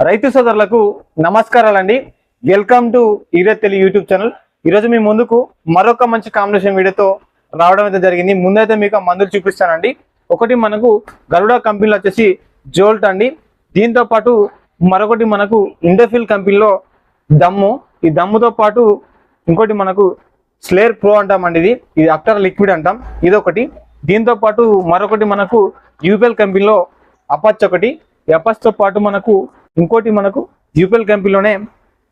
రైతు సోదరులకు నమస్కారాలండి. వెల్కమ్ టు ఈరోజు తెలుగు యూట్యూబ్ ఛానల్. ఈరోజు మీ ముందుకు మరొక మంచి కాంబినేషన్ వీడియోతో రావడం అయితే జరిగింది. ముందైతే మీకు మందులు చూపిస్తానండి. ఒకటి మనకు గరుడ కంపెనీలో వచ్చేసి జోల్ట్ అండి. దీంతో పాటు మరొకటి మనకు ఇండోఫిల్ కంపెనీలో దమ్ము. ఈ దమ్ముతో పాటు ఇంకోటి మనకు స్లేర్ ప్రో అంటామండి ఇది. ఇది అప్టర్ లిక్విడ్ అంటాం. ఇది ఒకటి దీంతో పాటు మరొకటి మనకు యూపీఎల్ కంపెనీలో అపచ్ ఒకటి. అపచ్తో పాటు మనకు ఇంకోటి మనకు యూపీఎల్ కంపెనీలోనే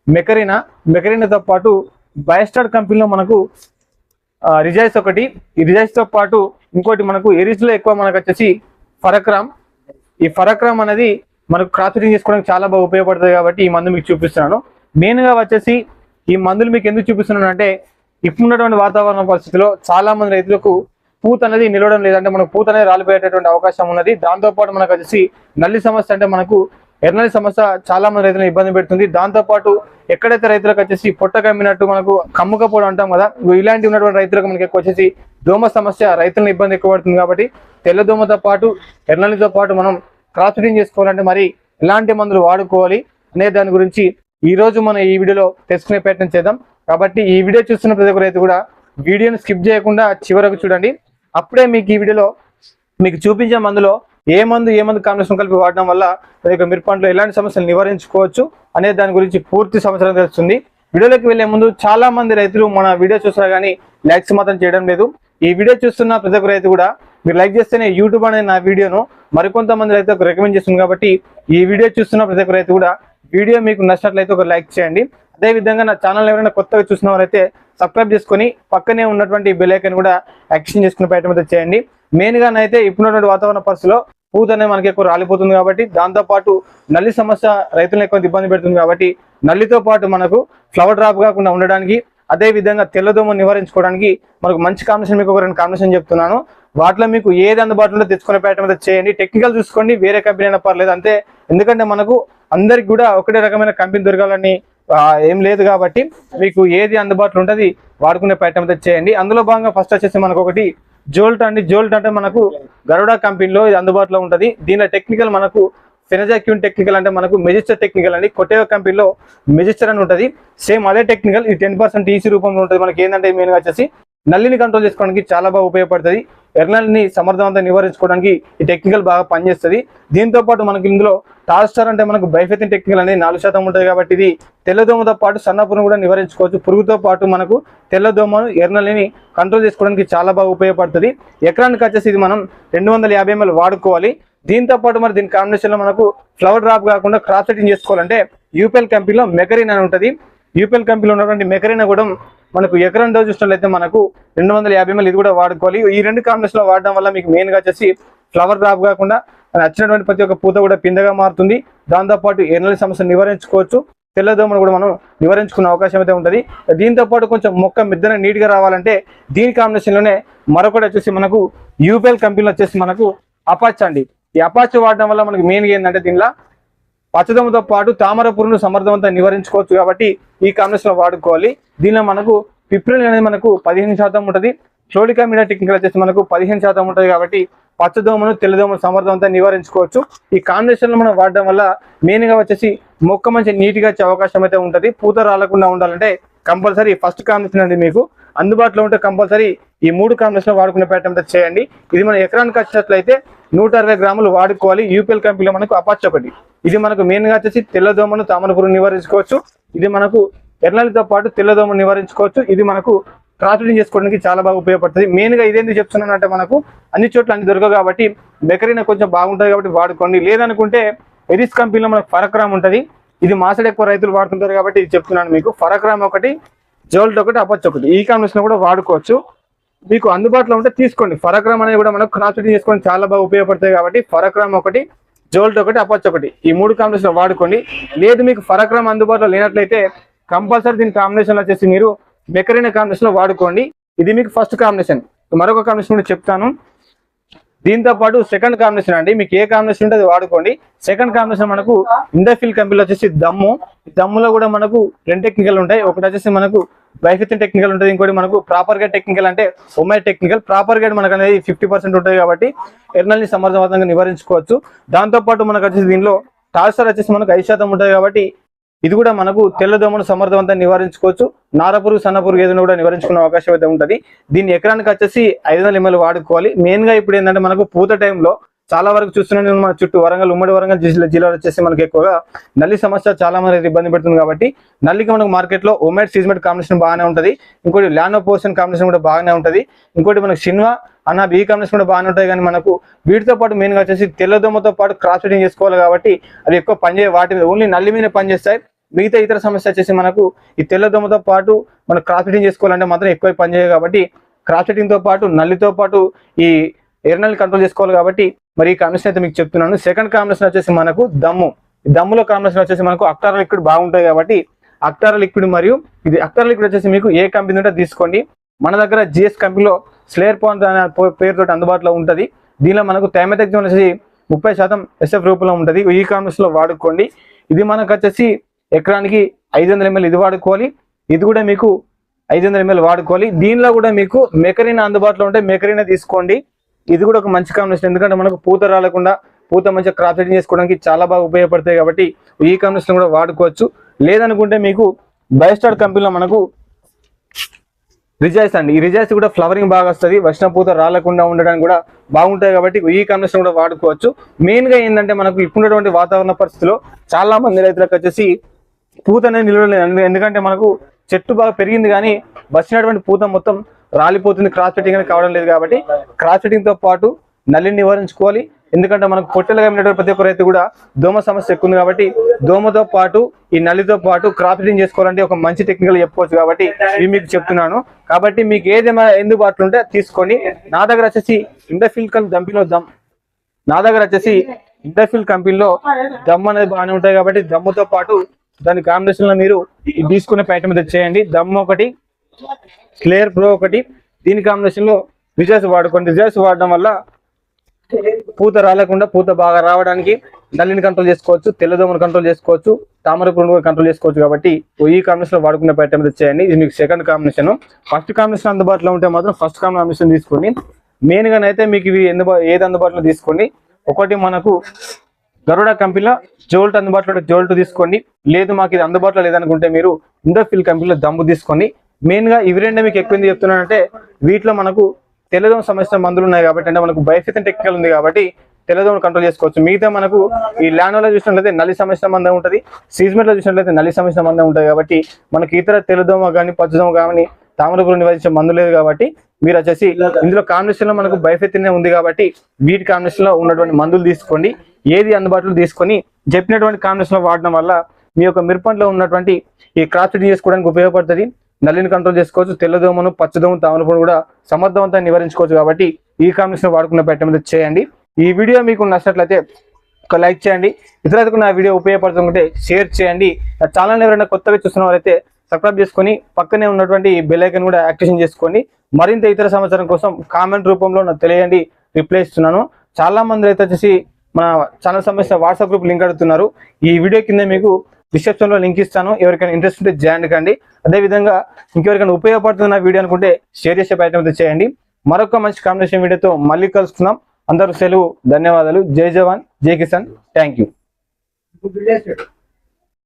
మెకరీనా? మెకరీనాతో పాటు బయస్టార్ కంపెనీలో మనకు రిజైస్ ఒకటి. ఈ రిజాయిస్తో పాటు ఇంకోటి మనకు ఎరీస్లో ఎక్కువ మనకు వచ్చేసి ఫరక్రామ్. ఈ ఫరక్రామ్ అనేది మనకు క్రాస్ చేసుకోవడానికి చాలా బాగా ఉపయోగపడుతుంది కాబట్టి ఈ మందు మీకు చూపిస్తున్నాను. మెయిన్గా వచ్చేసి ఈ మందులు మీకు ఎందుకు చూపిస్తున్నాను అంటే ఇప్పుడున్నటువంటి వాతావరణ పరిస్థితిలో చాలా మంది రైతులకు పూత అనేది నిలవడం లేదంటే మనకు పూత అనేది రాలిపోయేటటువంటి అవకాశం ఉన్నది. దాంతోపాటు మనకు వచ్చేసి నల్లి సమస్య అంటే మనకు ఎర్నల్ సమస్య చాలా మంది రైతులను ఇబ్బంది పెడుతుంది. దాంతో పాటు ఎక్కడైతే రైతులకు వచ్చేసి పొట్ట కమ్మినట్టు మనకు కమ్ముకపోవడం అంటాం కదా ఇలాంటి ఉన్నటువంటి రైతులకు మనకి ఎక్కువ వచ్చేసి దోమ సమస్య రైతులను ఇబ్బంది ఎక్కువ పడుతుంది కాబట్టి తెల్ల దోమతో పాటు ఎర్నలితో పాటు మనం క్రాస్ ఫిటింగ్ చేసుకోవాలంటే మరి ఎలాంటి మందులు వాడుకోవాలి అనే దాని గురించి ఈ రోజు మనం ఈ వీడియోలో తెలుసుకునే ప్రయత్నం చేద్దాం. కాబట్టి ఈ వీడియో చూస్తున్న ప్రతి ఒక్క రైతు కూడా వీడియోని స్కిప్ చేయకుండా చివరకు చూడండి. అప్పుడే మీకు ఈ వీడియోలో మీకు చూపించే మందులో ఏ మందు ఏ మందు కాంబినేషన్ కలిపి వాడడం వల్ల మీ యొక్క మిరపంటలో ఎలాంటి సమస్యలు నివారించుకోవచ్చు అనే దాని గురించి పూర్తి సంవత్సరం తెలుస్తుంది. వీడియోలోకి వెళ్ళే ముందు చాలా మంది రైతులు మన వీడియో చూసినా కానీ లైక్స్ మాత్రం చేయడం లేదు. ఈ వీడియో చూస్తున్న ప్రతి ఒక్క రైతు కూడా మీరు లైక్ చేస్తేనే యూట్యూబ్ అనే నా వీడియోను మరికొంతమంది రైతులకు రికమెండ్ చేస్తుంది కాబట్టి ఈ వీడియో చూస్తున్న ప్రతి ఒక్క రైతు కూడా వీడియో మీకు నచ్చినట్లయితే ఒక లైక్ చేయండి. అదే విధంగా నా ఛానల్ ఎవరైనా కొత్తగా చూసిన వారైతే సబ్స్క్రైబ్ చేసుకొని పక్కనే ఉన్నటువంటి బెల్ ఐకన్ కూడా యాక్షన్ చేసుకునే ప్రయత్నం అయితే చేయండి. మెయిన్గా అయితే ఇప్పుడున్నటువంటి వాతావరణ పరిస్థితిలో పూత అనేది మనకి ఎక్కువ రాలిపోతుంది కాబట్టి దాంతోపాటు నల్లి సమస్య రైతులను ఎక్కువ ఇబ్బంది పెడుతుంది కాబట్టి నల్లితో పాటు మనకు ఫ్లవర్ డ్రాప్ కాకుండా ఉండడానికి అదే విధంగా తెల్లదోమ నివారించుకోవడానికి మనకు మంచి కాంబినేషన్ మీకు ఒక రెండు కాంబినేషన్ చెప్తున్నాను. వాటిలో మీకు ఏది అందుబాటులో తెచ్చుకునే ప్రయత్నం అయితే చేయండి. టెక్నికల్ చూసుకోండి వేరే కంపెనీ అయినా పర్లేదు. అంతే ఎందుకంటే మనకు అందరికి కూడా ఒకటే రకమైన కంపెనీ దొరకాలని ఏం లేదు కాబట్టి మీకు ఏది అందుబాటులో ఉంటుంది వాడుకునే ప్రయత్నం అయితే చేయండి. అందులో భాగంగా ఫస్ట్ వచ్చేసి మనకు ఒకటి జోల్ట్ అండి. జోల్ట్ అంటే మనకు గరుడా కంపెనీలో ఇది అందుబాటులో ఉంటుంది. దీనిలో టెక్నికల్ మనకు ఫెనజాక్యూన్ టెక్నికల్ అంటే మనకు మెజిస్టర్ టెక్నికల్ అండి. కొట్టేవ కంపెనీలో మెజిస్టర్ అని ఉంటుంది. సేమ్ అదే టెక్నికల్ ఇది టెన్ పర్సెంట్ ఈసీ రూపంలో ఉంటుంది. మనకి ఏంటంటే మెయిన్గా వచ్చేసి నల్లిని కంట్రోల్ చేసుకోవడానికి చాలా బాగా ఉపయోగపడుతుంది. ఎర్నల్ని సమర్థవంతంగా నివారించుకోవడానికి ఈ టెక్నికల్ బాగా పనిచేస్తుంది. దీంతో పాటు మనకి ఇందులో టాస్టర్ అంటే మనకు బైఫెతిన్ టెక్నికల్ అనేది నాలుగు శాతం ఉంటుంది కాబట్టి ఇది తెల్లదోమతో పాటు సన్నపురం కూడా నివారించుకోవచ్చు. పురుగుతో పాటు మనకు తెల్లదోమను ఎర్నల్ని కంట్రోల్ చేసుకోవడానికి చాలా బాగా ఉపయోగపడుతుంది. ఎకరానికి వచ్చేసి ఇది మనం రెండు వందల యాభై వాడుకోవాలి. దీంతో పాటు మరి దీని కాంబినేషన్లో మనకు ఫ్లవర్ డ్రాప్ కాకుండా క్రాప్ సెట్టింగ్ చేసుకోవాలంటే యూపీఎల్ కంపెనీలో మెకరీన్ అని ఉంటుంది. యూపీఎల్ కంపెనీలో ఉన్నటువంటి మెకరీన కూడా మనకు ఎకరం డోజ్ చూసినట్లయితే మనకు రెండు వందల యాభై ఇది కూడా వాడుకోవాలి. ఈ రెండు కాంబినేషన్లో వాడడం వల్ల మీకు మెయిన్గా వచ్చేసి ఫ్లవర్ డ్రాప్ కాకుండా నచ్చినటువంటి ప్రతి ఒక్క పూత కూడా పిందగా మారుతుంది. దాంతోపాటు ఎన్నెల సమస్యను నివారించుకోవచ్చు. తెల్లదోమను కూడా మనం నివారించుకునే అవకాశం అయితే ఉంటుంది. దీంతో పాటు కొంచెం మొక్క మిద్దన నీట్గా రావాలంటే దీని కాంబినేషన్లోనే మరొకటి వచ్చేసి మనకు యూపీఎల్ కంపెనీలో వచ్చేసి మనకు అపాచ్ అండి. ఈ అపాచ్ వాడడం వల్ల మనకు మెయిన్ ఏంటంటే దీనిలో పచ్చదమ్మతో పాటు తామర పురుగును సమర్థవంతంగా నివారించుకోవచ్చు కాబట్టి ఈ కాంబినేషన్లో వాడుకోవాలి. దీనిలో మనకు పిప్రిల్ అనేది మనకు పదిహేను శాతం ఉంటుంది. ఫ్లోడికా మీడియా టెక్నికల్ వచ్చేసి మనకు పదిహేను శాతం ఉంటుంది కాబట్టి పచ్చదోమను తెల్లదోమను సమర్థవంతంగా నివారించుకోవచ్చు. ఈ కాంబినేషన్లో మనం వాడడం వల్ల మెయిన్గా వచ్చేసి మొక్క మంచి నీట్గా వచ్చే అవకాశం అయితే ఉంటుంది. పూత రాలకుండా ఉండాలంటే కంపల్సరీ ఫస్ట్ కాంబినేషన్ అండి మీకు. అందుబాటులో ఉంటే కంపల్సరీ ఈ మూడు కాంబినేషన్ వాడుకునే ప్రయత్నం చేయండి. ఇది మన ఎకరానికి వచ్చినట్లయితే నూట అరవై గ్రాములు వాడుకోవాలి. యూపీఎల్ కంపెనీలో మనకు అపాచ్ ఒకటి. ఇది మనకు మెయిన్గా వచ్చేసి తెల్లదోమను తామర నివారించుకోవచ్చు. ఇది మనకు ఎర్నలితో పాటు తెల్లదోమను నివారించుకోవచ్చు. ఇది మనకు క్రాఫ్టింగ్ చేసుకోవడానికి చాలా బాగా ఉపయోగపడుతుంది. మెయిన్గా ఇదేంటి చెప్తున్నానంటే మనకు అన్ని చోట్ల అన్ని దొరకవు కాబట్టి బెకరీన కొంచెం బాగుంటుంది కాబట్టి వాడుకోండి. లేదనుకుంటే ఎరిస్ కంపెనీలో మనకు ఫరక్రామ్ ఉంటుంది. ఇది మాసడ ఎక్కువ రైతులు వాడుతుంటారు కాబట్టి ఇది చెప్తున్నాను మీకు. ఫరక్రామ్ ఒకటి జోల్ట్ ఒకటి అపచ్ ఒకటి. ఈ కాంబినేషన్ కూడా వాడుకోవచ్చు. మీకు అందుబాటులో ఉంటే తీసుకోండి. ఫరక్రామ్ అనేది కూడా మనకు క్రాఫ్టింగ్ చేసుకొని చాలా బాగా ఉపయోగపడుతుంది కాబట్టి ఫరక్రామ్ ఒకటి జోల్ట్ ఒకటి అపచ్ ఒకటి. ఈ మూడు కాంబినేషన్ వాడుకోండి. లేదు మీకు ఫరక్రమ్ అందుబాటులో లేనట్లయితే కంపల్సరీ దీని కాంబినేషన్ వచ్చేసి మీరు మెకరీన కాంబినేషన్లో వాడుకోండి. ఇది మీకు ఫస్ట్ కాంబినేషన్ మరొక కాంబినేషన్ కూడా చెప్తాను. దీంతో పాటు సెకండ్ కాంబినేషన్ అండి. మీకు ఏ కాంబినేషన్ ఉంటే అది వాడుకోండి. సెకండ్ కాంబినేషన్ మనకు ఇండఫిల్ కంపెనీలో వచ్చేసి దమ్ము. దమ్ములో కూడా మనకు రెండు టెక్నికల్ ఉంటాయి. ఒకటి వచ్చేసి మనకు వైఫితిన్ టెక్నికల్ ఉంటుంది. ఇంకోటి మనకు ప్రాపర్ గైడ్ టెక్నికల్ అంటే ఒమై టెక్నికల్. ప్రాపర్ గైడ్ మనకు అనేది ఫిఫ్టీ పర్సెంట్ ఉంటుంది కాబట్టి ఎర్నల్ని సమర్థవంతంగా నివారించుకోవచ్చు. దాంతో పాటు మనకు వచ్చేసి దీనిలో టాల్సర్ వచ్చేసి మనకు ఐదు శాతం ఉంటుంది కాబట్టి ఇది కూడా మనకు తెల్లదోమను సమర్థవంతంగా నివారించుకోవచ్చు. నారపురుగు సన్నపురుగు ఏదైనా కూడా నివారించుకునే అవకాశం అయితే ఉంటుంది. దీన్ని ఎకరానికి వచ్చేసి ఐదు వందల ఎంఎల్ వాడుకోవాలి. మెయిన్గా ఇప్పుడు ఏంటంటే మనకు పూత టైంలో చాలా వరకు చూస్తున్నాను మన చుట్టూ వరంగల్ ఉమ్మడి వరంగల్ జిల్లా జిల్లాలో వచ్చేసి మనకి ఎక్కువగా నల్లి సమస్య చాలా మంది ఇబ్బంది పెడుతుంది కాబట్టి నల్లికి మనకు మార్కెట్లో ఒమెట్ సీజ్మెట్ కాంబినేషన్ బాగానే ఉంటుంది. ఇంకోటి ల్యానో పోషన్ కాంబినేషన్ కూడా బాగానే ఉంటుంది. ఇంకోటి మనకు సినిమా అన్న బీ కాంబినేషన్ కూడా బాగానే ఉంటాయి. కానీ మనకు వీటితో పాటు మెయిన్గా వచ్చేసి తెల్లదోమతో పాటు క్రాస్ ఫిటింగ్ చేసుకోవాలి కాబట్టి అవి ఎక్కువ పనిచేయ వాటి మీద ఓన్లీ నల్లి మీద పనిచేస్తాయి. మిగతా ఇతర సమస్య వచ్చేసి మనకు ఈ తెల్లదోమతో పాటు మనం క్రాస్ ఫిటింగ్ చేసుకోవాలంటే మాత్రం ఎక్కువ పనిచేయదు కాబట్టి క్రాస్ ఫిటింగ్తో పాటు నల్లితో పాటు ఈ ఎర్నల్ని కంట్రోల్ చేసుకోవాలి కాబట్టి మరి ఈ కాంబినేషన్ అయితే మీకు చెప్తున్నాను. సెకండ్ కాంబినేషన్ వచ్చేసి మనకు దమ్ము. ఈ దమ్ములో కాంబినేషన్ వచ్చేసి మనకు అక్టార్ లిక్విడ్ బాగుంటుంది కాబట్టి అక్టార్ లిక్విడ్ మరియు ఇది అక్టార్ లిక్విడ్ వచ్చేసి మీకు ఏ కంపెనీ ఉంటే తీసుకోండి. మన దగ్గర జిఎస్ కంపెనీలో స్లేర్ పాయింట్ అనే పేరుతో అందుబాటులో ఉంటుంది. దీనిలో మనకు థైమెథెక్సిన్ వచ్చేసి ముప్పై శాతం ఎస్ఎఫ్ రూపంలో ఉంటుంది. ఈ కాంబినేషన్లో వాడుకోండి. ఇది మనకు వచ్చేసి ఎకరానికి ఐదు వందల ఎంఎల్ ఇది వాడుకోవాలి ఇది కూడా మీకు ఐదు వందల ఎంఎల్ వాడుకోవాలి. దీనిలో కూడా మీకు మెకరీన్ అందుబాటులో ఉంటే మెకరీన్ తీసుకోండి. ఇది కూడా ఒక మంచి కాంబినేషన్ ఎందుకంటే మనకు పూత రాలకుండా పూత మంచిగా క్రాప్ సెటింగ్ చేసుకోవడానికి చాలా బాగా ఉపయోగపడతాయి కాబట్టి ఈ కాంబినేషన్ కూడా వాడుకోవచ్చు. లేదనుకుంటే మీకు బయోస్టార్ కంపెనీలో మనకు రిజాయిస్ అండి. ఈ రిజాయిస్ కూడా ఫ్లవరింగ్ బాగా వస్తుంది. వర్షం పూత రాలకుండా ఉండడానికి కూడా బాగుంటాయి కాబట్టి ఈ కాంబినేషన్ కూడా వాడుకోవచ్చు. మెయిన్గా ఏంటంటే మనకు ఇప్పుడున్నటువంటి వాతావరణ పరిస్థితిలో చాలా మంది రైతులకు వచ్చేసి పూత అనేది నిలవలేదు. ఎందుకంటే మనకు చెట్టు బాగా పెరిగింది కానీ వచ్చినటువంటి పూత మొత్తం రాలిపోతుంది. క్రాస్ ఫిట్టింగ్ అనేది కావడం లేదు కాబట్టి క్రాస్ ఫిట్టింగ్తో పాటు నల్లిని నివారించుకోవాలి. ఎందుకంటే మనకు పొట్టెలుగా ఉన్నటువంటి ప్రతి ఒక్క రైతు కూడా దోమ సమస్య ఎక్కువ ఉంది కాబట్టి దోమతో పాటు ఈ నల్లితో పాటు క్రాప్ ఫిట్టింగ్ చేసుకోవాలంటే ఒక మంచి టెక్నికల్ చెప్పుకోవచ్చు కాబట్టి ఇవి మీకు చెప్తున్నాను. కాబట్టి మీకు ఏదేమైనా ఎందుబాటులో ఉంటే తీసుకోండి. నా దగ్గర వచ్చేసి ఇండఫిల్ కంపెనీలో దమ్ నా దగ్గర వచ్చేసి ఇండస్ట్రియల్ కంపెనీలో దమ్ అనేది బాగానే ఉంటాయి కాబట్టి దమ్ముతో పాటు దాని కాంబినేషన్లో మీరు తీసుకునే ప్యాటర్న్ మీద చేయండి. దమ్ ఒకటి క్లియర్ ప్రో ఒకటి. దీని కాంబినేషన్లో రిజర్స్ వాడుకోండి. రిజర్స్ వాడడం వల్ల పూత రాలేకుండా పూత బాగా రావడానికి నల్లిని కంట్రోల్ చేసుకోవచ్చు తెల్లదోమను కంట్రోల్ చేసుకోవచ్చు తామర పురుగు కంట్రోల్ చేసుకోవచ్చు కాబట్టి ఈ కాంబినేషన్లో వాడుకునే ప్యాటర్న్ మీద చేయండి. ఇది మీకు సెకండ్ కాంబినేషన్ ఫస్ట్ కాంబినేషన్ అందుబాటులో ఉంటే మాత్రం ఫస్ట్ కాంబినేషన్ తీసుకోండి. మెయిన్ గానైతే మీకు ఇవి ఎందుబా ఏది అందుబాటులో తీసుకోండి? ఒకటి మనకు గరుడ కంపెనీలో జోల్ట్ అందుబాటులో జోల్ట్ తీసుకోండి. లేదు మాకు ఇది అందుబాటులో లేదనుకుంటే మీరు ఇండోఫిల్ కంపెనీలో దమ్ము తీసుకోండి. మెయిన్గా ఇవి రెండే మీకు ఎక్కువ ఎందుకు చెప్తున్నానంటే వీటిలో మనకు తెల్లదోమ సమస్య మందులు ఉన్నాయి కాబట్టి అంటే మనకు బయోఫితన్ టెక్నికల్ ఉంది కాబట్టి తెల్లదోమను కంట్రోల్ చేసుకోవచ్చు. మిగతా మనకు ఈ ల్యానోలో చూసినట్లయితే నల్లి సమస్య మందం ఉంటుంది. సీజ్మెంట్లో చూసినట్లయితే నల్లి సమస్య మందం ఉంటుంది కాబట్టి మనకి ఇతర తెల్లదోమ కానీ పచ్చదోమ కానీ తామరపురం పురుగు నివారించే మందు లేదు కాబట్టి మీరు వచ్చేసి ఇందులో కాంబినేషన్లో మనకు బయోఫితిన్ ఉంది కాబట్టి వీటి కాంబినేషన్లో ఉన్నటువంటి మందులు తీసుకోండి. ఏది అందుబాటులో తీసుకొని చెప్పినటువంటి కాంబినేషన్ వాడడం వల్ల మీ యొక్క మిరపంట్లో ఉన్నటువంటి ఈ క్రాప్ చేసుకోవడానికి ఉపయోగపడుతుంది. నల్లిని కంట్రోల్ చేసుకోవచ్చు తెల్లదోమను పచ్చదోమ తామరపుడు కూడా సమర్థవంతంగా నివారించుకోవచ్చు కాబట్టి ఈ కాంబినేషన్ వాడుకున్న పెట్టడం మీద చేయండి. ఈ వీడియో మీకు నచ్చినట్లయితే ఒక లైక్ చేయండి. ఇతరులకు నా వీడియో ఉపయోగపడుతుంటే షేర్ చేయండి. నా ఛానల్ ఎవరైనా కొత్తగా చూస్తున్న వారైతే సబ్స్క్రైబ్ చేసుకొని పక్కనే ఉన్నటువంటి బెల్ ఐకన్ కూడా యాక్టివేషన్ చేసుకోండి. మరింత ఇతర సమాచారం కోసం కామెంట్ రూపంలో నాకు తెలియండి. రిప్లై ఇస్తున్నాను. చాలా మంది అయితే వచ్చేసి మన ఛానల్ సంబంధించిన వాట్సాప్ గ్రూప్ లింక్ అడుగుతున్నారు. ఈ వీడియో కింద మీకు డిస్క్రిప్షన్లో లింక్ ఇస్తాను. ఎవరికైనా ఇంట్రెస్ట్ ఉంటే జాయిన్ కండి. అదేవిధంగా ఇంకెవరికైనా ఉపయోగపడుతున్న వీడియో అనుకుంటే షేర్ చేసే ప్రయత్నం అయితే చేయండి. మరొక మంచి కాంబినేషన్ వీడియోతో మళ్ళీ కలుసుకుందాం. అందరూ సెలవు ధన్యవాదాలు. జై జవాన్ జై కిసాన్. Thank you